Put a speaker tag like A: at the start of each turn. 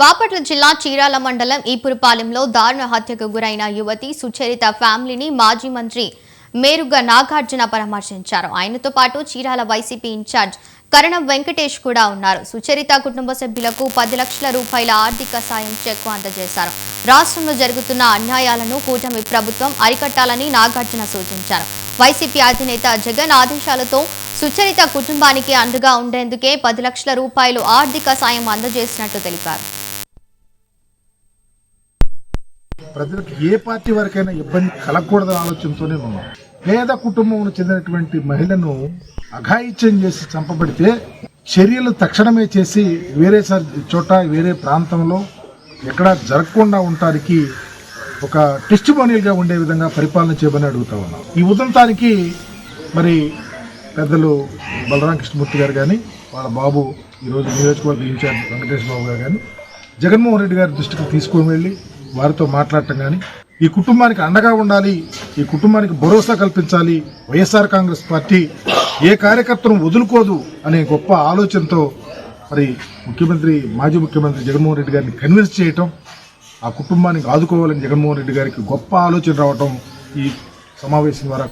A: బాపట్ల జిల్లా చీరాల మండలం ఈపురపాలెంలో దారుణ హత్యకు గురైన యువతి సుచరిత ఫ్యామిలీని మాజీ మంత్రి మేరుగ నాగార్జున పరామర్శించారు. ఆయనతో పాటు చీరాల వైసీపీ ఇన్ఛార్జ్ కరణం వెంకటేష్ కూడా ఉన్నారు. సుచరిత కుటుంబ సభ్యులకు పది లక్షల రూపాయల ఆర్థిక సాయం చెక్కు అందజేశారు. రాష్ట్రంలో జరుగుతున్న అన్యాయాలను కూటమి ప్రభుత్వం అరికట్టాలని నాగార్జున సూచించారు. వైసీపీ అధినేత జగన్ ఆదేశాలతో సుచరిత కుటుంబానికి అండగా ఉండేందుకే పది లక్షల రూపాయలు ఆర్థిక సాయం అందజేసినట్టు తెలిపారు.
B: ప్రజలకు ఏ పార్టీ వరకైనా ఇబ్బంది కలగకూడదు ఆలోచనతోనే ఉన్నాం. పేద కుటుంబం చెందినటువంటి మహిళను అఘాయిత్యం చేసి చంపబడితే చర్యలు తక్షణమే చేసి వేరే చోట వేరే ప్రాంతంలో ఎక్కడా జరగకుండా ఉండటానికి ఒక టెస్టిమోనియల్గా ఉండే విధంగా పరిపాలన చేయమని అడుగుతా ఉన్నాం. ఈ ఉదంతానికి మరి పెద్దలు బలరామ కృష్ణమూర్తి గారు కానీ వాళ్ళ బాబు ఈరోజు నియోజకవర్గ ఇన్ఛార్జ్ వెంకటేష్ బాబు గారు కానీ జగన్మోహన్ రెడ్డి గారి దృష్టికి తీసుకొని వెళ్ళి వారితో మాట్లాడటం కానీ ఈ కుటుంబానికి అండగా ఉండాలి ఈ కుటుంబానికి భరోసా కల్పించాలి వైఎస్ఆర్ కాంగ్రెస్ పార్టీ ఏ కార్యకర్తను వదులుకోదు అనే గొప్ప ఆలోచనతో మరి ముఖ్యమంత్రి మాజీ ముఖ్యమంత్రి జగన్మోహన్ రెడ్డి గారిని కన్విన్స్ చేయటం ఆ కుటుంబానికి ఆదుకోవాలని జగన్మోహన్ రెడ్డి గారికి గొప్ప ఆలోచన రావటం ఈ సమావేశం ద్వారా